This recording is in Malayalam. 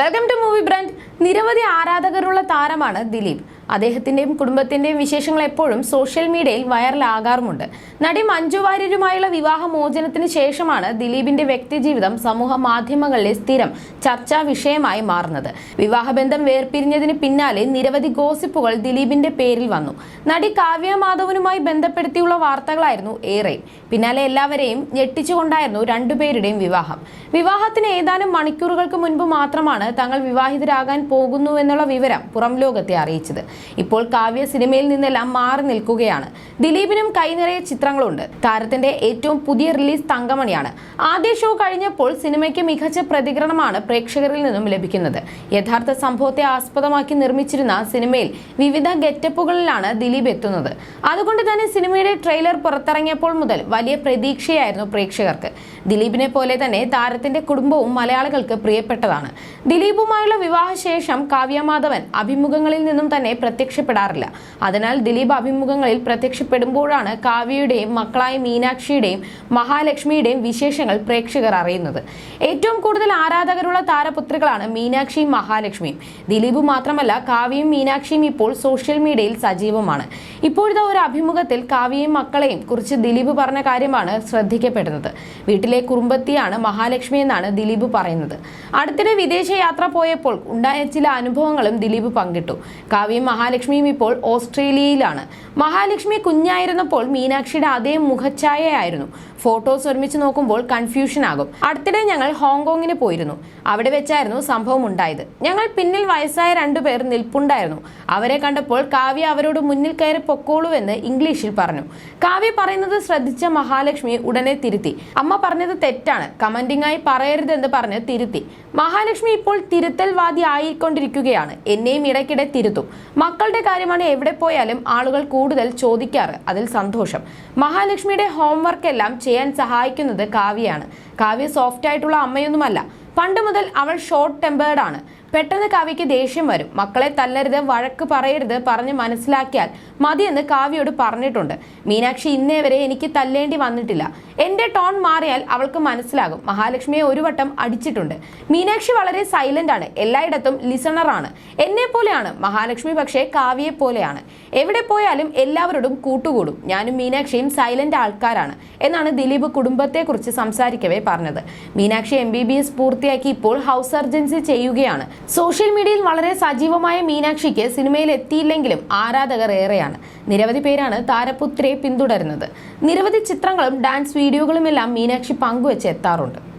വെൽക്കം ടു മൂവി ബ്രാൻഡ് നിരവധി ആരാധകരുള്ള താരമാണ് ദിലീപ്. അദ്ദേഹത്തിന്റെയും കുടുംബത്തിന്റെയും വിശേഷങ്ങൾ എപ്പോഴും സോഷ്യൽ മീഡിയയിൽ വൈറലാകാറുമുണ്ട്. നടി മഞ്ജു വാര്യരുമായുള്ള വിവാഹ മോചനത്തിന് ശേഷമാണ് ദിലീപിന്റെ വ്യക്തിജീവിതം സമൂഹ മാധ്യമങ്ങളിലെ സ്ഥിരം ചർച്ചാ വിഷയമായി മാറുന്നത്. വിവാഹബന്ധം വേർപിരിഞ്ഞതിന് പിന്നാലെ നിരവധി ഗോസിപ്പുകൾ ദിലീപിന്റെ പേരിൽ വന്നു. നടി കാവ്യ മാധവനുമായി ബന്ധപ്പെടുത്തിയുള്ള വാർത്തകളായിരുന്നു ഏറെ പിന്നാലെ എല്ലാവരെയും ഞെട്ടിച്ചുകൊണ്ടായിരുന്നു രണ്ടുപേരുടെയും വിവാഹം. വിവാഹത്തിന് ഏതാനും മണിക്കൂറുകൾക്ക് മുൻപ് മാത്രമാണ് തങ്ങൾ വിവാഹിതരാകാൻ പോകുന്നു എന്നുള്ള വിവരം പുറം ലോകത്തെ അറിയിച്ചത്. ഇപ്പോൾ കാവ്യ സിനിമയിൽ നിന്നെല്ലാം മാറി നിൽക്കുകയാണ്. ദിലീപിനും കൈനിറയെ ചിത്രങ്ങളുണ്ട്. താരത്തിന്റെ ഏറ്റവും പുതിയ റിലീസ് തങ്കമണിയാണ്. ആദ്യ ഷോ കഴിഞ്ഞപ്പോൾ സിനിമയ്ക്ക് മികച്ച പ്രതികരണമാണ് പ്രേക്ഷകരിൽ നിന്നും ലഭിക്കുന്നത്. യഥാർത്ഥ സംഭവത്തെ ആസ്പദമാക്കി നിർമ്മിച്ചിരുന്ന സിനിമയിൽ വിവിധ ഗെറ്റപ്പുകളിലാണ് ദിലീപ് എത്തുന്നത്. അതുകൊണ്ട് തന്നെ സിനിമയുടെ ട്രെയിലർ പുറത്തിറങ്ങിയപ്പോൾ മുതൽ വലിയ പ്രതീക്ഷയായിരുന്നു പ്രേക്ഷകർക്ക്. ദിലീപിനെ പോലെ തന്നെ താരത്തിന്റെ കുടുംബവും മലയാളികൾക്ക് പ്രിയപ്പെട്ടതാണ്. ദിലീപുമായുള്ള വിവാഹശേഷം കാവ്യമാധവൻ അഭിമുഖങ്ങളിൽ നിന്നും തന്നെ പ്രത്യക്ഷപ്പെടാറില്ല. അതിനാൽ ദിലീപ് അഭിമുഖങ്ങളിൽ പ്രത്യക്ഷപ്പെടുമ്പോഴാണ് കാവ്യയുടെയും മക്കളായ മീനാക്ഷിയുടെയും മഹാലക്ഷ്മിയുടെയും വിശേഷങ്ങൾ പ്രേക്ഷകർ അറിയുന്നത്. ഏറ്റവും കൂടുതൽ ആരാധകരുള്ള താരപുത്രികളാണ് മീനാക്ഷിയും മഹാലക്ഷ്മിയും. ദിലീപ് മാത്രമല്ല കാവ്യയും മീനാക്ഷിയും ഇപ്പോൾ സോഷ്യൽ മീഡിയയിൽ സജീവമാണ്. ഇപ്പോഴത്തെ ഒരു അഭിമുഖത്തിൽ കാവ്യയും മക്കളെയും കുറിച്ച് ദിലീപ് പറഞ്ഞ കാര്യമാണ് ശ്രദ്ധിക്കപ്പെടുന്നത്. വീട്ടിലെ കുറുമ്പത്തിയാണ് മഹാലക്ഷ്മി എന്നാണ് ദിലീപ് പറയുന്നത്. അടുത്തിടെ വിദേശ യാത്ര പോയപ്പോൾ ഉണ്ടായ ചില അനുഭവങ്ങളും ദിലീപ് പങ്കിട്ടു. കാവ്യയും മഹാലക്ഷ്മിയും ഇപ്പോൾ ഓസ്ട്രേലിയയിലാണ്. മഹാലക്ഷ്മി കുഞ്ഞായിരുന്നപ്പോൾ മീനാക്ഷിയുടെ അതേ മുഖഛായയായിരുന്നു ഫോട്ടോസ് ഒരുമിച്ച് നോക്കുമ്പോൾ കൺഫ്യൂഷൻ ആകും. അടുത്തിടെ ഞങ്ങൾ ഹോങ്കോങ്ങിന് പോയിരുന്നു. അവിടെ വെച്ചായിരുന്നു സംഭവം ഉണ്ടായത്. ഞങ്ങൾ പിന്നിൽ വയസ്സായ രണ്ടുപേർ നിൽപ്പുണ്ടായിരുന്നു. അവരെ കണ്ടപ്പോൾ കാവ്യ അവരോട് മുന്നിൽ കയറി പൊക്കോളൂ എന്ന് ഇംഗ്ലീഷിൽ പറഞ്ഞു. കാവ്യ പറയുന്നത് ശ്രദ്ധിച്ച മഹാലക്ഷ്മി ഉടനെ തിരുത്തി. അമ്മ പറഞ്ഞത് തെറ്റാണ്. കമന്റിംഗായി പറയരുതെന്ന് പറഞ്ഞ് തിരുത്തി. മഹാലക്ഷ്മി ഇപ്പോൾ തിരുത്തൽവാദി ആയിക്കൊണ്ടിരിക്കുകയാണ് എന്നെയും ഇടയ്ക്കിടെ തിരുത്തും. മക്കളുടെ കാര്യമാണ് എവിടെ പോയാലും ആളുകൾ കൂടുതൽ ചോദിക്കാറ്. അതിൽ സന്തോഷം. മഹാലക്ഷ്മിയുടെ ഹോംവർക്ക് എല്ലാം ചെയ്യാൻ സഹായിക്കുന്നത് കാവ്യയാണ്. കാവ്യ സോഫ്റ്റ് ആയിട്ടുള്ള അമ്മയൊന്നുമല്ല. പണ്ട് മുതൽ അവൾ ഷോർട്ട് ടെമ്പേർഡ് ആണ്. പെട്ടെന്ന് കാവ്യയ്ക്ക് ദേഷ്യം വരും. മക്കളെ തല്ലരുത് വഴക്ക് പറയരുത് പറഞ്ഞ് മനസ്സിലാക്കിയാൽ മതിയെന്ന് കാവ്യയോട് പറഞ്ഞിട്ടുണ്ട്. മീനാക്ഷി ഇന്നേ വരെ എനിക്ക് തല്ലേണ്ടി വന്നിട്ടില്ല. എന്റെ ടോൺ മാറിയാൽ അവൾക്ക് മനസ്സിലാകും. മഹാലക്ഷ്മിയെ ഒരു വട്ടം അടിച്ചിട്ടുണ്ട്. മീനാക്ഷി വളരെ സൈലന്റ് ആണ്. എല്ലായിടത്തും ലിസണറാണ് എന്നെ പോലെയാണ്. മഹാലക്ഷ്മി പക്ഷേ കാവ്യയെ പോലെയാണ്. എവിടെ പോയാലും എല്ലാവരോടും കൂട്ടുകൂടും. ഞാനും മീനാക്ഷിയും സൈലന്റ് ആൾക്കാരാണ് എന്നാണ് ദിലീപ് കുടുംബത്തെക്കുറിച്ച് സംസാരിക്കവേ പറഞ്ഞത്. Meenakshi M B B S പൂർത്തിയാക്കി ഇപ്പോൾ ഹൗസ് സർജൻസി ചെയ്യുകയാണ്. സോഷ്യൽ മീഡിയയിൽ വളരെ സജീവമായ മീനാക്ഷിക്ക് സിനിമയിൽ എത്തിയില്ലെങ്കിലും ആരാധകർ ഏറെയാണ്. നിരവധി പേരാണ് താരപുത്രിയെ പിന്തുടരുന്നത്. നിരവധി ചിത്രങ്ങളും ഡാൻസ് വീഡിയോകളുമെല്ലാം മീനാക്ഷി പങ്കുവെച്ച് എത്താറുണ്ട്.